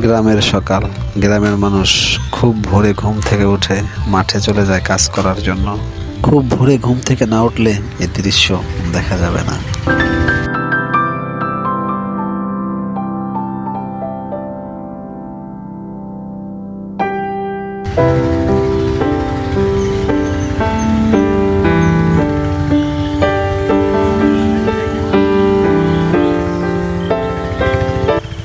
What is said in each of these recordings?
গ্রামের সকাল। গ্রামের মানুষ খুব ভোরে ঘুম থেকে উঠে মাঠে চলে যায় কাজ করার জন্য। খুব ভোরে ঘুম থেকে না উঠলে এ দৃশ্য দেখা যাবে না।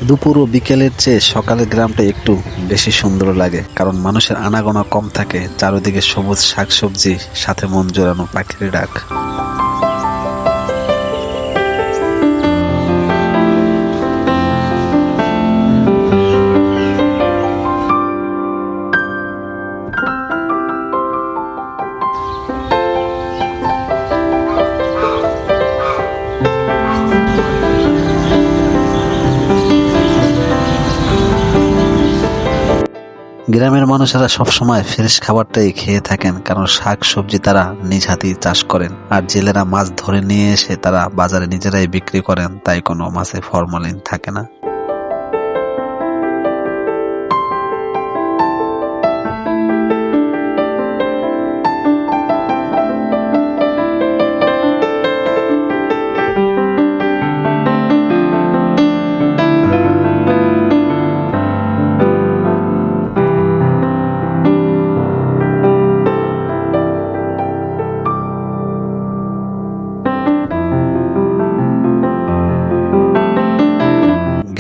দুপুর ও বিকেলের চেয়ে সকালের গ্রামটা একটু বেশি সুন্দর লাগে, কারণ মানুষের আনাগোনা কম থাকে, চারিদিকে সবুজ শাকসবজি, সাথে মন জোড়ানো পাখির ডাক। গ্রামের মানুষেরা সবসময় ফ্রেশ খাবারটাই খেয়ে থাকেন, কারণ শাক সবজি তারা নিজ হাতেই চাষ করেন, আর জেলেরা মাছ ধরে নিয়ে এসে তারা বাজারে নিজেরাই বিক্রি করেন, তাই কোনো মাছে ফরমালিন থাকে না।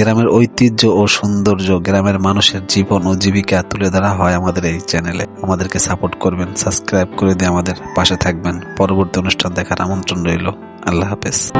গ্রামের ঐতিহ্য ও সৌন্দর্য, গ্রামের মানুষের জীবন ও জীবিকা তুলে ধরা হয় আমাদের এই চ্যানেলে আমাদেরকে সাপোর্ট করবেন সাবস্ক্রাইব করে দিয়ে আমাদের পাশে থাকবেন। পরবর্তী অনুষ্ঠান দেখার আমন্ত্রণ রইল। আল্লাহ হাফেজ।